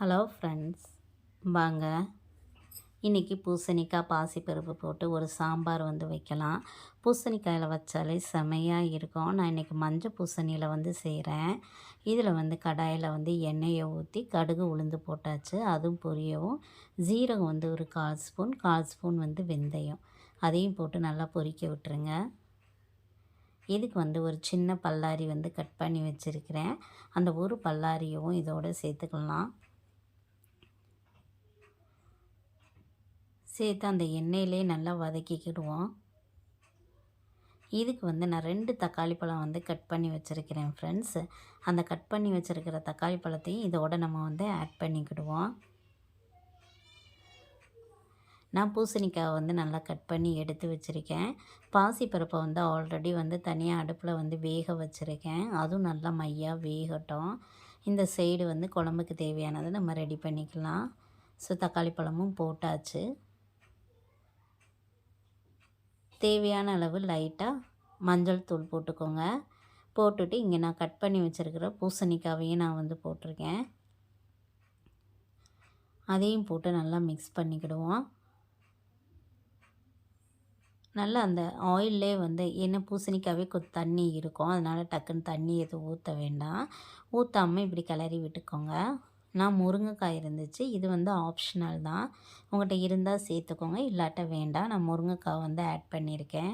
Hello friends வாங்க. இன்றைக்கி பூசணிக்காய் பாசிப்பருப்பு போட்டு ஒரு சாம்பார் வந்து வைக்கலாம். பூசணிக்காயில் வச்சாலே செமையாக இருக்கும். நான் இன்றைக்கி மஞ்சள் பூசணியில் வந்து செய்கிறேன் இதில் வந்து கடாயில் வந்து எண்ணெயை ஊற்றி கடுகு உளுந்து போட்டாச்சு. அதுவும் பொரியவும். ஜீரகம் வந்து ஒரு கால் ஸ்பூன் கால் ஸ்பூன் வந்து வெந்தயம். அதையும் போட்டு நல்லா பொரிக்க விட்டுருங்க. இதுக்கு வந்து ஒரு சின்ன பல்லாரி வந்து கட் பண்ணி வச்சுருக்கிறேன். அந்த ஒரு பல்லாரியவும் இதோடு சேர்த்துக்கலாம். சேர்த்து அந்த எண்ணெயிலே நல்லா வதக்கிக்கிடுவோம். இதுக்கு வந்து நான் ரெண்டு தக்காளி பழம் வந்து கட் பண்ணி வச்சுருக்கிறேன் ஃப்ரெண்ட்ஸ் அந்த கட் பண்ணி வச்சுருக்கிற தக்காளி பழத்தையும் இதோட நம்ம வந்து ஆட் பண்ணிக்கிடுவோம். நான் பூசணிக்காய் வந்து நல்லா கட் பண்ணி எடுத்து வச்சுருக்கேன். பாசிப்பருப்பை வந்து ஆல்ரெடி வந்து தனியாக அடுப்பில் வந்து வேக வச்சுருக்கேன். அதுவும் நல்லா மையாக வேகட்டும். இந்த சைடு வந்து குழம்புக்கு தேவையானதை நம்ம ரெடி பண்ணிக்கலாம். ஸோ தக்காளி பழமும் போட்டாச்சு. தேவையான அளவு லைட்டாக மஞ்சள் தூள் போட்டுக்கோங்க. போட்டுட்டு இங்கே நான் கட் பண்ணி வச்சுருக்கிற பூசணிக்காவையும் நான் வந்து போட்டிருக்கேன். அதையும் போட்டு நல்லா மிக்ஸ் பண்ணிக்கிடுவோம். நல்லா அந்த ஆயிலே வந்து என்ன பூசணிக்காவே கொஞ்சம் தண்ணி இருக்கும். அதனால் டக்குன்னு தண்ணி எதுவும் ஊற்ற வேண்டாம். ஊற்றாமல் இப்படி கிளறி விட்டுக்கோங்க. நான் முருங்கைக்காய் இருந்துச்சு. இது வந்து ஆப்ஷனல் தான். உங்கள்கிட்ட இருந்தால் சேர்த்துக்கோங்க. இல்லாட்ட வேண்டாம். நான் முருங்கைக்காய் வந்து ஆட் பண்ணியிருக்கேன்.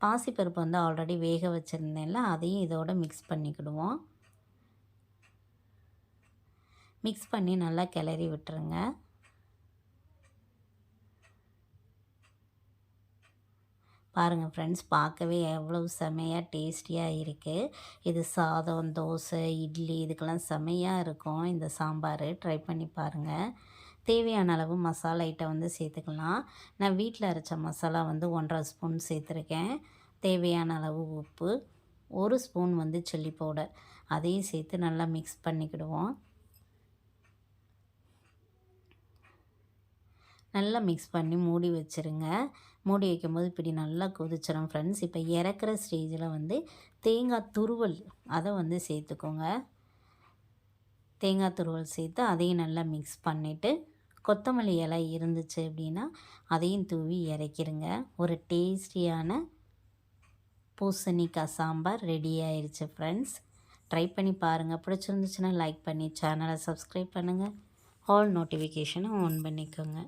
பாசிப்பருப்பு வந்து ஆல்ரெடி வேக வச்சுருந்தேன்ல அதையும் இதோட மிக்ஸ் பண்ணிக்கிடுவோம். மிக்ஸ் பண்ணி நல்லா கிளறி விட்டுருங்க. பாருங்கள் ஃப்ரெண்ட்ஸ் பார்க்கவே எவ்வளோ செமையாக டேஸ்டியாக இருக்குது இது சாதம் தோசை இட்லி இதுக்கெல்லாம் செமையாக இருக்கும். இந்த சாம்பார் ட்ரை பண்ணி பாருங்கள் தேவையான அளவு மசாலா ஐட்டம் வந்து சேர்த்துக்கலாம். நான் வீட்டில் அரைச்ச மசாலா வந்து ஒன்றரை ஸ்பூன் சேர்த்துருக்கேன். தேவையான அளவு உப்பு ஒரு ஸ்பூன் வந்து சில்லி பவுடர் அதையும் சேர்த்து நல்லா மிக்ஸ் பண்ணிக்கிடுவோம். நல்லா மிக்ஸ் பண்ணி மூடி வச்சுருங்க. மூடி வைக்கும்போது இப்படி நல்லா கொதிச்சிடும் ஃப்ரெண்ட்ஸ் இப்போ இறக்குற ஸ்டேஜில் வந்து தேங்காய் துருவல் அதை வந்து சேர்த்துக்கோங்க. தேங்காய் துருவல் சேர்த்து அதையும் நல்லா மிக்ஸ் பண்ணிவிட்டு கொத்தமல்லி இலை இருந்துச்சு அப்படின்னா அதையும் தூவி இறக்கிடுங்க ஒரு டேஸ்டியான பூசணிக்காய் சாம்பார் ரெடி ஆயிடுச்சு ஃப்ரெண்ட்ஸ் ட்ரை பண்ணி பாருங்கள் பிடிச்சிருந்துச்சுன்னா லைக் பண்ணி சேனலை சப்ஸ்கிரைப் பண்ணுங்கள் ஆல் நோட்டிஃபிகேஷனை ஆன் பண்ணிக்கோங்க.